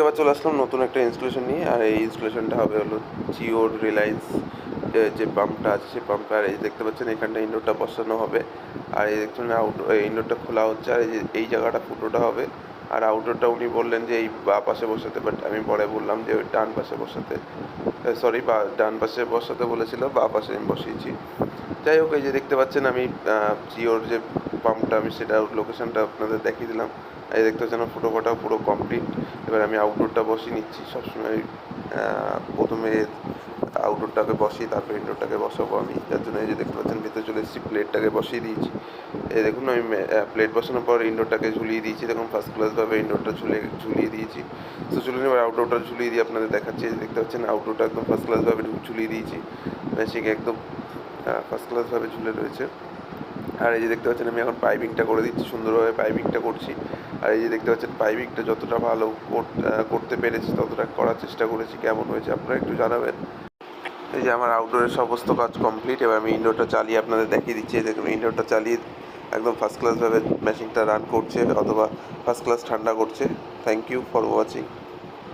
এবার চলে আসলাম নতুন একটা ইনস্টলেশন নিয়ে, আর এই ইনস্টলেশনটা হবে হলো জিওর রিলায়েন্স যে পাম্পটা আছে, সেই পাম্পটা আর এই দেখতে পাচ্ছেন এখানটা ইনডোরটা বসানো হবে, আর এই দেখছেন আউট ইনডোরটা খোলা হচ্ছে, আর এই এই জায়গাটা ফুটোটা হবে। আর আউটডোরটা উনি বললেন যে এই বা পাশে বসাতে বাট আমি পরে বললাম যে ওই ডান পাশে বসাতে। সরি বা ডান পাশে বসাতে বলেছিল, বা পাশে আমি বসিয়েছি। যাই হোক, এই যে দেখতে পাচ্ছেন আমি জিওর যে পাম্পটা, আমি সেটা লোকেশনটা আপনাদের দেখিয়ে দিলাম। এই দেখতে পাচ্ছেন ফটো ফটো পুরো কমপ্লিট এবার আমি আউটডোরটা বসিয়ে নিচ্ছি সবসময় প্রথমে আউটডোরটাকে বসিয়ে, তারপর ইনডোরটাকে বসাবো আমি। যার জন্য এই যে দেখতে পাচ্ছেন, ভিতরে চলে এসেছি প্লেটটাকে বসিয়ে দিয়েছি। এই দেখুন, আমি প্লেট বসানোর পর ইনডোরটাকে ঝুলিয়ে দিয়েছি। দেখুন ফার্স্ট ক্লাসভাবে ইনডোরটা ঝুলে, ঝুলিয়ে দিয়েছি। তো চলুন এবার আউটডোরটা ঝুলিয়ে দিয়ে আপনাদের দেখাচ্ছি। দেখতে পাচ্ছেন আউটডোরটা একদম ফার্স্ট ক্লাসভাবে ঝুলিয়ে দিয়েছি। মেশিং একদম ফার্স্ট ক্লাসভাবে ঝুলে রয়েছে। আর এই যে দেখতে পাচ্ছেন, আমি এখন পাইপিংটা করে দিচ্ছি, সুন্দরভাবে পাইপিংটা করছি। আর এই যে দেখতে পাচ্ছেন পাইপিংটা যতটা ভালো কর- করতে পেরেছি, ততটা করার চেষ্টা করেছি। কেমন হয়েছে, আপনারা একটু জানাবেন। এই যে আমার আউটডোরের সমস্ত কাজ কমপ্লিট এবার আমি ইনডোরটা চালিয়ে আপনাদের দেখিয়ে দিচ্ছি। দেখুন ইনডোরটা চালিয়ে একদম ফার্স্ট ক্লাসভাবে মেশিনটা রান করছে, অথবা ফার্স্ট ক্লাস ঠান্ডা করছে। Thank you for watching